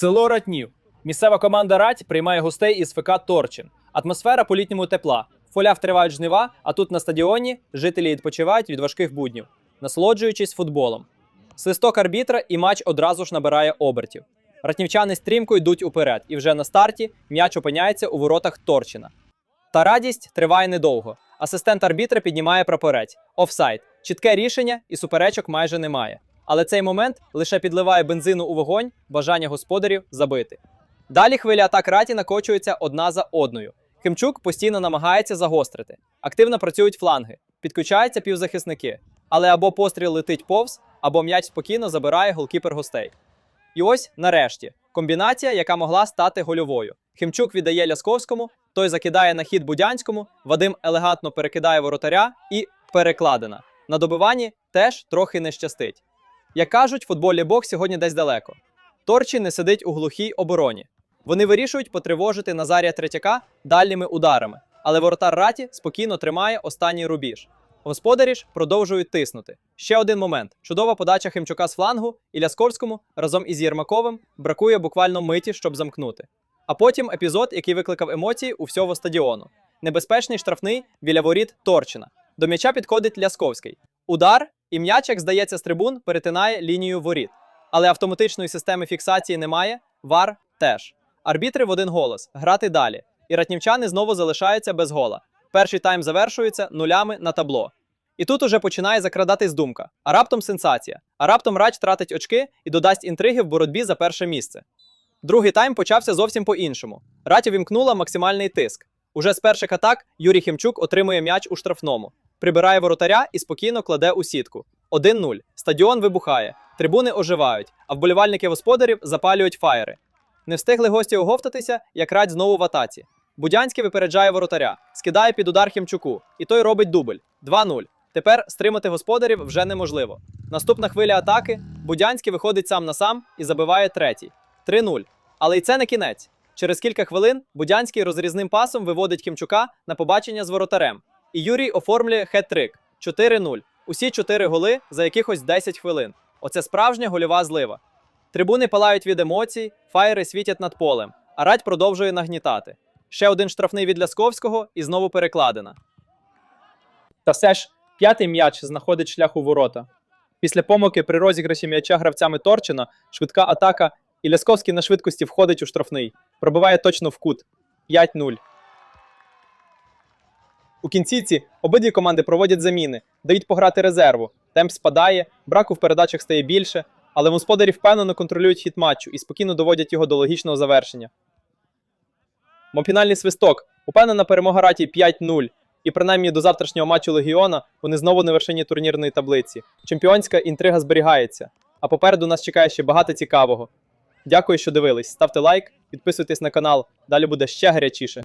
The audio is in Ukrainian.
Село Ратнів. Місцева команда Рать приймає гостей із ФК Торчин. Атмосфера по літньому тепла. В полях тривають жнива, а тут на стадіоні жителі відпочивають від важких буднів, насолоджуючись футболом. Свисток арбітра і матч одразу ж набирає обертів. Ратнівчани стрімко йдуть уперед, і вже на старті м'яч опиняється у воротах Торчина. Та радість триває недовго. Асистент арбітра піднімає прапорець. Офсайд. Чітке рішення і суперечок майже немає. Але цей момент лише підливає бензину у вогонь, бажання господарів забити. Далі хвилі атак раті накочуються одна за одною. Химчук постійно намагається загострити. Активно працюють фланги, підключаються півзахисники. Але або постріл летить повз, або м'яч спокійно забирає голкіпер гостей. І ось нарешті комбінація, яка могла стати гольовою. Химчук віддає Лясковському, той закидає на хід Будянському, Вадим елегантно перекидає воротаря і перекладена. На добиванні теж трохи не щастить. Як кажуть, футбольний бокс сьогодні десь далеко. Торчі не сидить у глухій обороні. Вони вирішують потривожити Назарія Третяка дальніми ударами, але воротар Раті спокійно тримає останній рубіж. Господарі ж продовжують тиснути. Ще один момент: чудова подача Химчука з флангу і Ляскорському разом із Єрмаковим бракує буквально миті, щоб замкнути. А потім епізод, який викликав емоції у всього стадіону. Небезпечний штрафний біля воріт Торчина. До м'яча підходить Лясковський. Удар, і м'яч, як здається, з трибун перетинає лінію воріт. Але автоматичної системи фіксації немає, вар теж. Арбітри в один голос грати далі. І ратнівчани знову залишаються без гола. Перший тайм завершується нулями на табло. І тут уже починає закрадатись думка: а раптом сенсація. А раптом Рач тратить очки і додасть інтриги в боротьбі за перше місце. Другий тайм почався зовсім по-іншому. Рать увімкнула максимальний тиск. Уже з перших атак Юрій Хімчук отримує м'яч у штрафному, прибирає воротаря і спокійно кладе у сітку. 1-0. Стадіон вибухає, трибуни оживають, а вболівальники господарів запалюють фаєри. Не встигли гості оговтатися, як Радь знову в атаці. Будянський випереджає воротаря, скидає під удар Хімчуку, і той робить дубль 2-0. Тепер стримати господарів вже неможливо. Наступна хвиля атаки Будянський виходить сам на сам і забиває третій. 3-0. Але й це не кінець. Через кілька хвилин Будянський розрізним пасом виводить Хімчука на побачення з воротарем. І Юрій оформлює хет-трик 4-0. Усі чотири голи за якихось 10 хвилин. Оце справжня гольова злива. Трибуни палають від емоцій, фаєри світять над полем, а радь продовжує нагнітати. Ще один штрафний від Лясковського і знову перекладена. Та все ж п'ятий м'яч знаходить шлях у ворота. Після помилки при розіграші м'яча гравцями Торчина швидка атака, і Лясковський на швидкості входить у штрафний. Пробиває точно в кут 5-0. У кінцівці обидві команди проводять заміни, дають пограти резерву. Темп спадає, браку в передачах стає більше, але господарі впевнено контролюють хід матчу і спокійно доводять його до логічного завершення. Мопінальний свисток. Упевнена перемога раті 5-0. І принаймні до завтрашнього матчу Легіона вони знову на вершині турнірної таблиці. Чемпіонська інтрига зберігається. А попереду нас чекає ще багато цікавого. Дякую, що дивились. Ставте лайк, підписуйтесь на канал. Далі буде ще гарячіше.